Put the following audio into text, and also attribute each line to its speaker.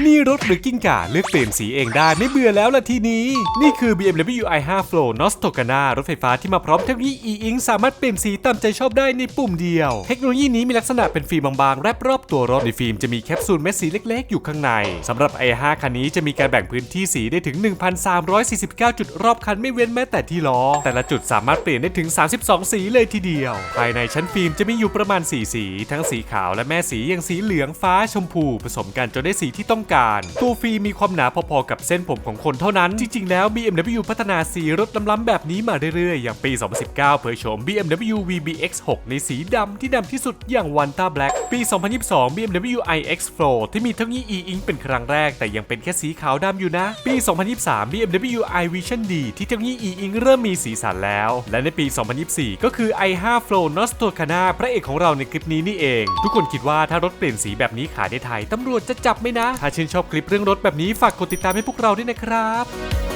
Speaker 1: นี่รถหรือกิ้งก่าเลือกเปลี่ยนสีเองได้ไม่เบื่อแล้วล่ะทีนี้ นี่คือ BMW i5 Flow Nostocana รถไฟฟ้าที่มาพร้อมเทคโนโลยี e-ink สามารถเปลี่ยนสีตามใจชอบได้ในปุ่มเดียว เทคโนโลยีนี้มีลักษณะเป็นฟิล์มบางๆแรบรอบตัวรถในฟิล์มจะมีแคปซูลเม็ดสีเล็ก ๆ อยู่ข้างในสำหรับ i5 คันนี้จะมีการแบ่งพื้นที่สีได้ถึง 1,349 จุดรอบคันไม่เว้นแม้แต่ที่ล้อ แต่ละจุดสามารถเปลี่ยนได้ถึง 32 สีเลยทีเดียว ภายในชั้นฟิล์มจะมีอยู่ประมาณ4สีทั้งสีขาวและแม่สีอย่างสีเหลืองฟ้าชมพู ผสมกันจนได้สีที่ต้องการ ตัวฟิล์มมีความหนาพอๆกับเส้นผมของคนเท่านั้น จริงๆ แล้ว BMW พัฒนาสีรถล้ำๆแบบนี้มาเรื่อยๆ อย่างปี 2019 เผยโฉม BMW VBX6 ในสีดำที่ดำที่สุดอย่าง Wanta Black ปี 2022 BMW iX Flow ที่มีเทคโนโลยี e-ink เป็นครั้งแรก แต่ยังเป็นแค่สีขาวดำอยู่นะ ปี 2023 BMW i Vision D ที่เทคโนโลยี e-ink เริ่มมีสีสันแล้ว และในปี 2024 ก็คือ i5 Flow Nostocana พระเอกของเราในคลิปนี้นี่เอง ทุกคนคิดว่าถ้ารถเปลี่ยนสีแบบนี้ขายในไทยตำรวจจะจับไหมนะ ถ้าชื่นชอบคลิปเรื่องรถแบบนี้ฝากกดติดตามให้พวกเราด้วยนะครับ